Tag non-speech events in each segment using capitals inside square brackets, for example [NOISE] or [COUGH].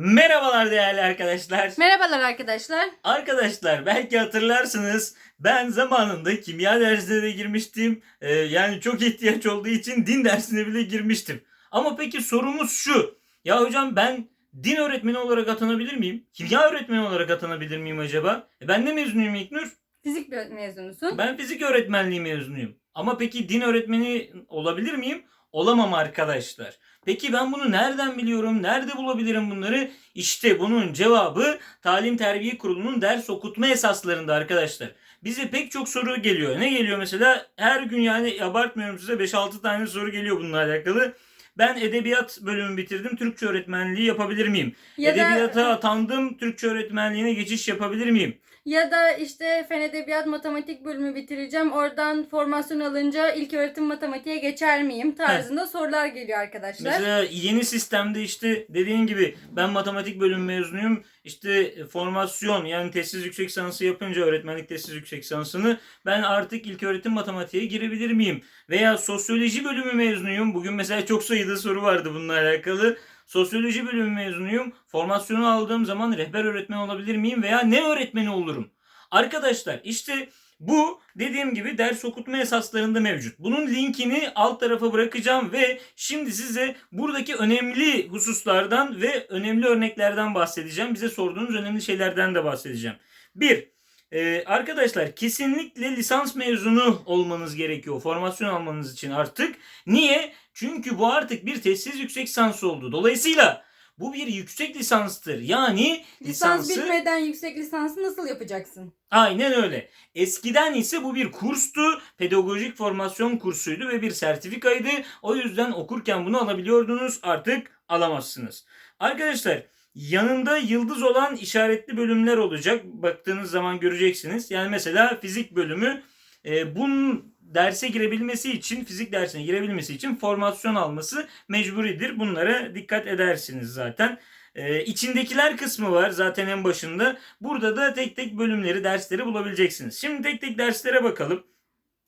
Merhabalar değerli arkadaşlar. Merhabalar arkadaşlar. Arkadaşlar belki hatırlarsınız ben zamanında kimya dersine de girmiştim. Ee, yani çok ihtiyaç olduğu için din dersine bile girmiştim. Ama peki sorumuz şu. Ya hocam ben din öğretmeni olarak atanabilir miyim? Kimya öğretmeni olarak atanabilir miyim acaba? E ben de mezunuyum İlknur. Fizik mezunusun. Ben fizik öğretmenliği mezunuyum. Ama peki din öğretmeni olabilir miyim? Olamam arkadaşlar. Peki ben bunu nereden biliyorum? Nerede bulabilirim bunları? İşte bunun cevabı Talim Terbiye Kurulu'nun ders okutma esaslarında arkadaşlar. Bize pek çok soru geliyor. Ne geliyor mesela? Her gün yani abartmıyorum size 5-6 tane soru geliyor bununla alakalı. Ben edebiyat bölümü bitirdim. Türkçe öğretmenliği yapabilir miyim? Ya Edebiyata da atandım. Türkçe öğretmenliğine geçiş yapabilir miyim? Ya da işte fen edebiyat matematik bölümü bitireceğim. Oradan formasyon alınca ilk öğretim matematiğe geçer miyim tarzında sorular geliyor arkadaşlar. Mesela yeni sistemde işte dediğin gibi ben matematik bölümü mezunuyum. İşte formasyon yani testsiz yüksek lisansı yapınca öğretmenlik testsiz yüksek lisansını ben artık ilk öğretim matematiğe girebilir miyim? Veya sosyoloji bölümü mezunuyum. Bugün mesela çok sayıda soru vardı bununla alakalı. Sosyoloji bölümü mezunuyum. Formasyonu aldığım zaman rehber öğretmen olabilir miyim veya ne öğretmeni olurum? Arkadaşlar işte bu dediğim gibi ders okutma esaslarında mevcut. Bunun linkini alt tarafa bırakacağım ve şimdi size buradaki önemli hususlardan ve önemli örneklerden bahsedeceğim. Bize sorduğunuz önemli şeylerden de bahsedeceğim. 1. Ee, arkadaşlar kesinlikle lisans mezunu olmanız gerekiyor formasyon almanız için artık. Niye? Çünkü bu artık bir testsiz yüksek lisans oldu. Dolayısıyla bu bir yüksek lisanstır. Yani lisans lisansı... bitmeden yüksek lisansı nasıl yapacaksın? Aynen öyle. Eskiden ise bu bir kurstu. Pedagojik formasyon kursuydu ve bir sertifikaydı. O yüzden okurken bunu alabiliyordunuz. Artık alamazsınız. Arkadaşlar yanında yıldız olan işaretli bölümler olacak. Baktığınız zaman göreceksiniz. Yani mesela fizik bölümü e, bunun derse girebilmesi için, fizik dersine girebilmesi için formasyon alması mecburidir. Bunlara dikkat edersiniz zaten. Ee, içindekiler kısmı var zaten en başında. Burada da tek tek bölümleri, dersleri bulabileceksiniz. Şimdi tek tek derslere bakalım.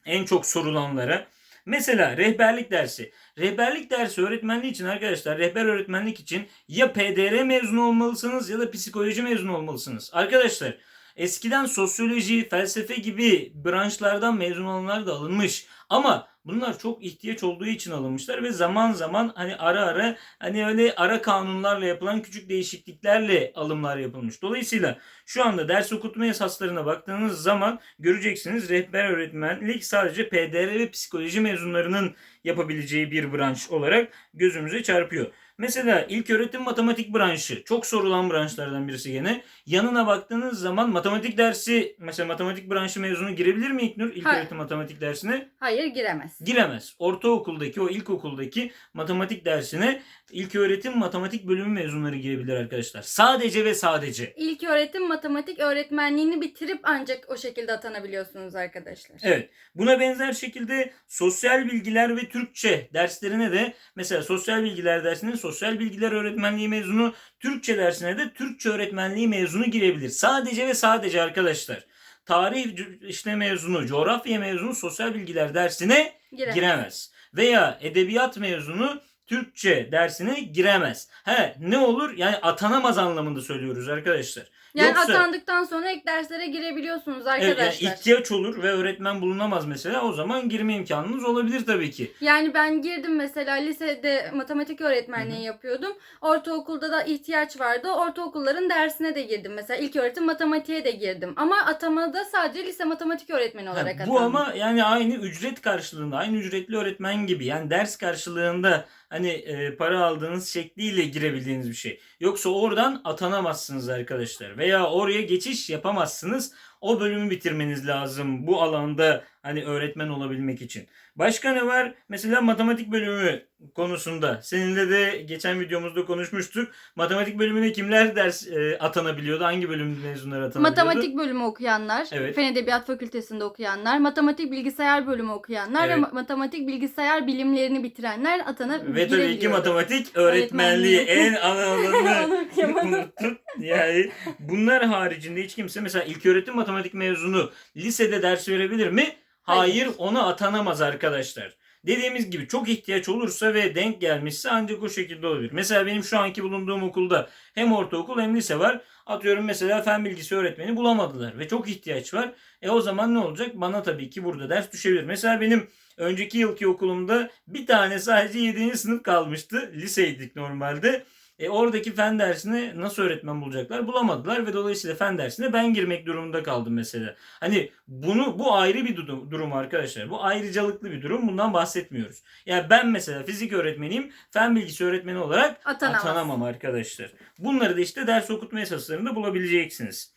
En çok sorulanlara. Mesela rehberlik dersi. Rehberlik dersi öğretmenliği için arkadaşlar rehber öğretmenlik için ya PDR mezunu olmalısınız ya da psikoloji mezunu olmalısınız. Arkadaşlar eskiden sosyoloji, felsefe gibi branşlardan mezun olanlar da alınmış. Ama bunlar çok ihtiyaç olduğu için alınmışlar ve zaman zaman hani ara ara hani öyle ara kanunlarla yapılan küçük değişikliklerle alımlar yapılmış. Dolayısıyla şu anda ders okutma esaslarına baktığınız zaman göreceksiniz rehber öğretmenlik sadece PDR ve psikoloji mezunlarının yapabileceği bir branş olarak gözümüze çarpıyor. Mesela ilk öğretim matematik branşı çok sorulan branşlardan birisi gene. Yanına baktığınız zaman matematik dersi mesela matematik branşı mezunu girebilir mi İlknur ilk Hayır. öğretim matematik dersine? Hayır giremez. Giremez. Ortaokuldaki o ilkokuldaki matematik dersine ilk öğretim matematik bölümü mezunları girebilir arkadaşlar. Sadece ve sadece. İlk öğretim matematik öğretmenliğini bitirip ancak o şekilde atanabiliyorsunuz arkadaşlar. Evet. Buna benzer şekilde sosyal bilgiler ve Türkçe derslerine de mesela sosyal bilgiler dersine sosyal bilgiler öğretmenliği mezunu, Türkçe dersine de Türkçe öğretmenliği mezunu girebilir. Sadece ve sadece arkadaşlar. Tarih işte mezunu, coğrafya mezunu sosyal bilgiler dersine Giremez. giremez. Veya edebiyat mezunu Türkçe dersine giremez. He ne olur? Yani atanamaz anlamında söylüyoruz arkadaşlar. Yani Yoksa- atandıktan sonra ek derslere girebiliyorsunuz Evet, yani arkadaşlar. ihtiyaç olur ve öğretmen bulunamaz mesela o zaman girme imkanınız olabilir tabii ki. Yani ben girdim mesela lisede matematik öğretmenliği yapıyordum. Ortaokulda da ihtiyaç vardı. Ortaokulların dersine de girdim. Mesela ilk öğretim matematiğe de girdim. Ama atamada sadece lise matematik öğretmeni Ha, olarak atandım. bu ama yani aynı ücret karşılığında, aynı ücretli öğretmen gibi yani ders karşılığında hani e, para aldığınız şekliyle girebildiğiniz bir şey. Yoksa oradan atanamazsınız arkadaşlar veya oraya geçiş yapamazsınız. O bölümü bitirmeniz lazım bu alanda hani öğretmen olabilmek için. Başka ne var? Mesela matematik bölümü konusunda. Seninle de geçen videomuzda konuşmuştuk. Matematik bölümüne kimler ders e, atanabiliyordu? Hangi bölüm mezunları atanabiliyordu? Matematik bölümü okuyanlar, Evet. Fen Edebiyat Fakültesinde okuyanlar, matematik bilgisayar bölümü okuyanlar Evet. ve ma- matematik bilgisayar bilimlerini bitirenler atana Ve tabii ki matematik öğretmenliği en ana [LAUGHS] unuttum. Yani bunlar haricinde hiç kimse mesela ilköğretim matematik mezunu lisede ders verebilir mi? Hayır, Hayır. ona atanamaz arkadaşlar. Dediğimiz gibi çok ihtiyaç olursa ve denk gelmişse ancak o şekilde olabilir. Mesela benim şu anki bulunduğum okulda hem ortaokul hem lise var. Atıyorum mesela fen bilgisi öğretmeni bulamadılar ve çok ihtiyaç var. E o zaman ne olacak? Bana tabii ki burada ders düşebilir. Mesela benim önceki yılki okulumda bir tane sadece 7. sınıf kalmıştı. Liseydik normalde. E oradaki fen dersine nasıl öğretmen bulacaklar? Bulamadılar ve dolayısıyla fen dersine ben girmek durumunda kaldım mesela. Hani bunu bu ayrı bir durum, durum arkadaşlar. Bu ayrıcalıklı bir durum. Bundan bahsetmiyoruz. Yani ben mesela fizik öğretmeniyim. Fen bilgisi öğretmeni olarak Atanamaz. atanamam arkadaşlar. Bunları da işte ders okutma esaslarında bulabileceksiniz.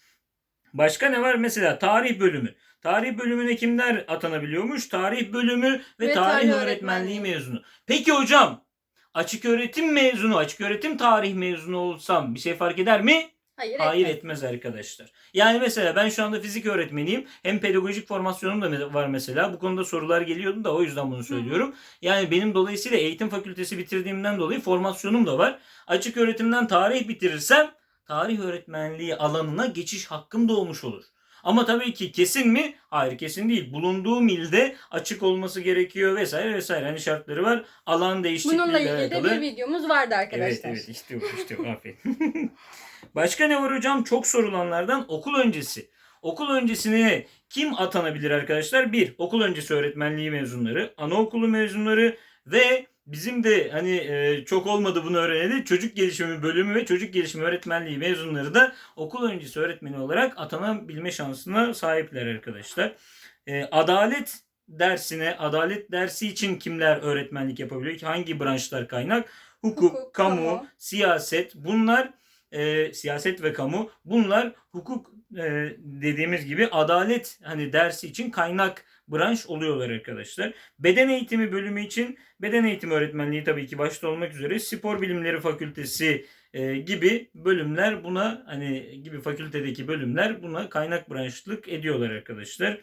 Başka ne var? Mesela tarih bölümü. Tarih bölümüne kimler atanabiliyormuş? Tarih bölümü ve, Ve tarih öğretmenliği. mezunu. Peki hocam açık öğretim mezunu, açık öğretim tarih mezunu olsam bir şey fark eder mi? Hayır, Hayır etmez. etmez arkadaşlar. Yani mesela ben şu anda fizik öğretmeniyim. Hem pedagojik formasyonum da var mesela. Bu konuda sorular geliyordu da o yüzden bunu söylüyorum. Yani benim dolayısıyla eğitim fakültesi bitirdiğimden dolayı formasyonum da var. Açık öğretimden tarih bitirirsem tarih öğretmenliği alanına geçiş hakkım doğmuş olur. Ama tabii ki kesin mi? Hayır kesin değil. Bulunduğum ilde açık olması gerekiyor vesaire vesaire. Hani şartları var. Alan değişikliğiyle Bununla ilgili de alakalı. bir videomuz vardı arkadaşlar. Evet evet işte bu işte bu aferin. [LAUGHS] Başka ne var hocam? Çok sorulanlardan okul öncesi. Okul öncesine kim atanabilir arkadaşlar? Bir, okul öncesi öğretmenliği mezunları, anaokulu mezunları ve bizim de hani e, çok olmadı bunu öğreneli çocuk gelişimi bölümü ve çocuk gelişimi öğretmenliği mezunları da okul öncesi öğretmeni olarak atanabilme şansına sahipler arkadaşlar. E, adalet dersine, adalet dersi için kimler öğretmenlik yapabiliyor? Hangi branşlar kaynak? Hukuk, Hukuk, kamu, kamu. siyaset bunlar e, siyaset ve kamu bunlar hukuk e, dediğimiz gibi adalet hani dersi için kaynak branş oluyorlar arkadaşlar. Beden eğitimi bölümü için beden eğitimi öğretmenliği tabii ki başta olmak üzere spor bilimleri fakültesi e, gibi bölümler buna hani gibi fakültedeki bölümler buna kaynak branşlık ediyorlar arkadaşlar.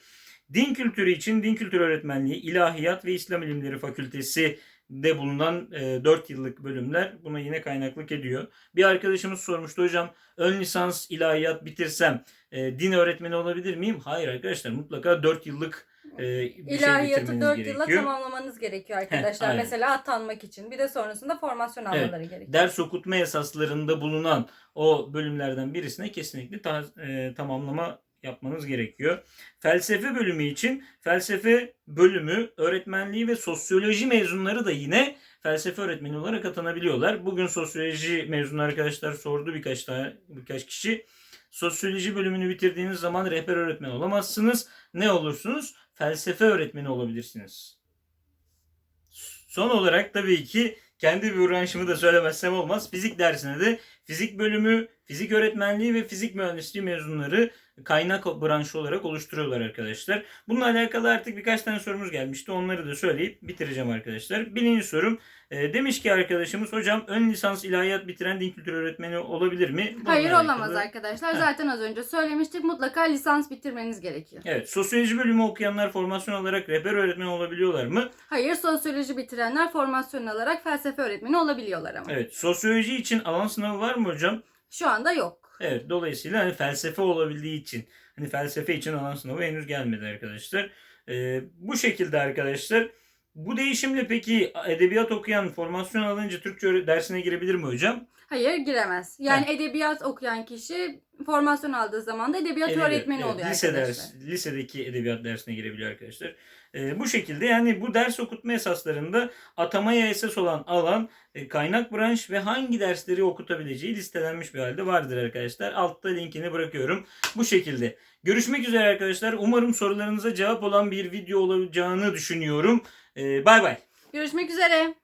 Din kültürü için din kültürü öğretmenliği, ilahiyat ve İslam ilimleri fakültesi de bulunan e, 4 yıllık bölümler buna yine kaynaklık ediyor. Bir arkadaşımız sormuştu hocam ön lisans ilahiyat bitirsem e, din öğretmeni olabilir miyim? Hayır arkadaşlar mutlaka 4 yıllık e, bir şey İlahiyatı bitirmeniz 4 gerekiyor. tamamlamanız gerekiyor arkadaşlar. aynen. Mesela atanmak için. Bir de sonrasında formasyon Evet. almaları gerekiyor. Ders okutma esaslarında bulunan o bölümlerden birisine kesinlikle ta- e, tamamlama yapmanız gerekiyor. Felsefe bölümü için felsefe bölümü öğretmenliği ve sosyoloji mezunları da yine felsefe öğretmeni olarak atanabiliyorlar. Bugün sosyoloji mezunu arkadaşlar sordu birkaç tane birkaç kişi. Sosyoloji bölümünü bitirdiğiniz zaman rehber öğretmen olamazsınız. Ne olursunuz? Felsefe öğretmeni olabilirsiniz. Son olarak tabii ki kendi bir branşımı da söylemezsem olmaz. Fizik dersine de fizik bölümü, fizik öğretmenliği ve fizik mühendisliği mezunları kaynak branşı olarak oluşturuyorlar arkadaşlar. Bununla alakalı artık birkaç tane sorumuz gelmişti. Onları da söyleyip bitireceğim arkadaşlar. Birinci sorum e, demiş ki arkadaşımız hocam ön lisans ilahiyat bitiren din kültürü öğretmeni olabilir mi? Bununla Hayır alakalı- olamaz arkadaşlar. Heh. Zaten az önce söylemiştik. Mutlaka lisans bitirmeniz gerekiyor. Evet, sosyoloji bölümü okuyanlar formasyon olarak rehber öğretmen olabiliyorlar mı? Hayır sosyoloji bitirenler formasyon alarak felsefe öğretmeni olabiliyorlar ama. Evet, sosyoloji için alan sınavı var mı hocam? Şu anda yok. Evet dolayısıyla hani felsefe olabildiği için hani felsefe için alan sınavı henüz gelmedi arkadaşlar. Ee, bu şekilde arkadaşlar. Bu değişimle peki edebiyat okuyan formasyon alınca Türkçe dersine girebilir mi hocam? Hayır giremez. Yani edebiyat okuyan kişi formasyon aldığı zaman da edebiyat Edebiyat, öğretmeni evet, oluyor lise arkadaşlar. ders, lisedeki edebiyat dersine girebiliyor arkadaşlar. Ee, bu şekilde yani bu ders okutma esaslarında atamaya esas olan alan e, kaynak branş ve hangi dersleri okutabileceği listelenmiş bir halde vardır arkadaşlar. Altta linkini bırakıyorum. Bu şekilde. Görüşmek üzere arkadaşlar. Umarım sorularınıza cevap olan bir video olacağını düşünüyorum. Ee, Bay bay. Görüşmek üzere.